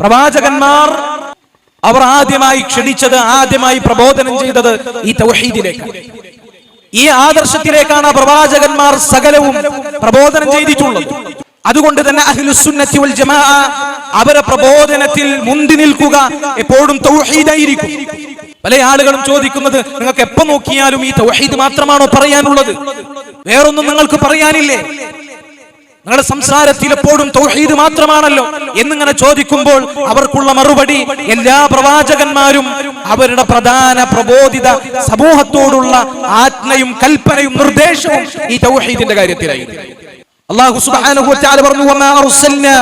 പ്രവാചകന്മാർ അവർ ആദ്യമായി ക്ഷണിച്ചത് ആദ്യമായി പ്രബോധനം ചെയ്തത് ഈ തൗഹീദിലേക്ക്. ഈ ആദർശത്തിലേക്കാണ് പ്രവാചകന്മാർ സകലവും പ്രബോധനം ചെയ്തിട്ടുള്ളത്. അതുകൊണ്ട് തന്നെ അഹ്ലുസുന്നത്തി വൽ ജമാ അവരെ പ്രബോധനത്തിൽ മുന്തി നിൽക്കുക എപ്പോഴും തൗഹീദായിരിക്കും. പല ആളുകളും ചോദിക്കുന്നത് നിങ്ങൾക്ക് എപ്പോ നോക്കിയാലും ഈ തൗഹീദ് മാത്രമാണോ പറയാനുള്ളത്? വേറൊന്നും നിങ്ങൾക്ക് പറയാനില്ലേ? നിങ്ങളുടെ സംസാരത്തിൽ എപ്പോഴും തൗഹീദ് മാത്രമാണല്ലോ എന്നിങ്ങനെ ചോദിക്കുമ്പോൾ അവർക്കുള്ള മറുപടി എല്ലാ പ്രവാചകന്മാരും അവരുടെ പ്രധാന പ്രബോധിത സമൂഹത്തോടുള്ള ആജ്ഞയും കൽപ്പനയും നിർദ്ദേശവും ഈ തൗഹീദിന്റെ കാര്യത്തിലായിരുന്നു അല്ലാഹു സുബ്ഹാനഹു വതആല പറഞ്ഞു വമാ അർസൽനാ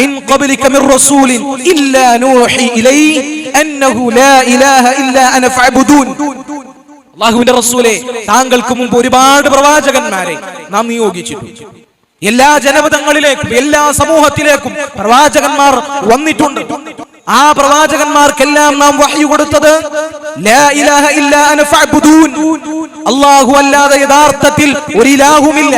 മിൻ ഖബ്ലിക മിർ റസൂലിൻ ഇല്ലാ നൂഹി ഇലൈ അന്നഹു ലാ ഇലാഹ ഇല്ലാ അന ഫഅബ്ദൂൻ. അള്ളാഹുവിന്റെ റസൂലേ താങ്കൾക്ക് മുമ്പ് ഒരുപാട് പ്രവാചകന്മാരെ നാം നിയോഗിച്ചിട്ടുണ്ട്. എല്ലാ ജനപദങ്ങളിലേക്കും എല്ലാ സമൂഹത്തിലേക്കും പ്രവാചകന്മാർ വന്നിട്ടുണ്ട്. ആ പ്രവാചകന്മാർക്കെല്ലാം നാം വഹ്യു കൊടുത്തത് അള്ളാഹു അല്ലാതെ യഥാർത്ഥത്തിൽ ഒരു ഇലാഹുമില്ല.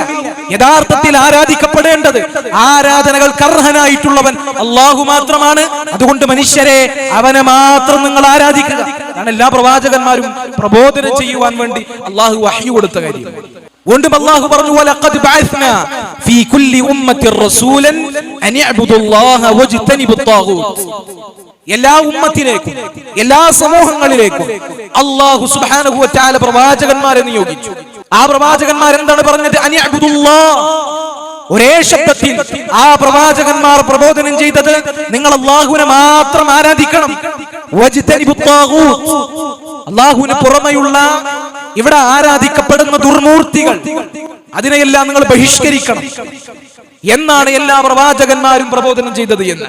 യഥാർത്ഥത്തിൽ ആരാധിക്കപ്പെടേണ്ടത് ആരാധനകൾ കർഹനായിട്ടുള്ളവൻ അള്ളാഹു മാത്രമാണ്. അതുകൊണ്ട് മനുഷ്യരെ അവനെ മാത്രം നിങ്ങൾ ആരാധിക്കുക. അതാണ് എല്ലാ പ്രവാചകന്മാരും പ്രബോധനം ചെയ്യുവാൻ വേണ്ടി അള്ളാഹു വഹ്യു കൊടുത്ത കാര്യം. വീണ്ടും അള്ളാഹു പറഞ്ഞു വലഖദ് ബഅത്നാ ഫീ കുല്ലി ഉമ്മത്തിർ റസൂലൻ അൻ ഇഅ്ബുദുല്ലാഹ വജ്തനിബുത് ത്വാഗൂത്ത് എല്ലാ ഉമ്മത്തിലേക്കും എല്ലാ സമൂഹങ്ങളിലേക്കും അള്ളാഹു സുബ്ഹാനഹു വതആല പ്രവാചകന്മാരെ നിയോഗിച്ചു. ആ പ്രവാചകന്മാർ എന്താണ് പറഞ്ഞത്? അൻ ഇഅ്ബുദുല്ലാഹ് ഒരേ ശബ്ദത്തിൽ ആ പ്രവാചകന്മാർ പ്രബോധനം ചെയ്തത് നിങ്ങൾ അള്ളാഹുവിനെ മാത്രം ആരാധിക്കണം. അള്ളാഹുവിന് പുറമെയുള്ള ഇവിടെ ആരാധിക്കപ്പെടുന്ന ദുർമൂർത്തികൾ അതിനെയെല്ലാം നിങ്ങൾ ബഹിഷ്കരിക്കണം. എന്നാണ് എല്ലാ പ്രവാചകന്മാരും പ്രബോധനം ചെയ്തത് എന്ന്.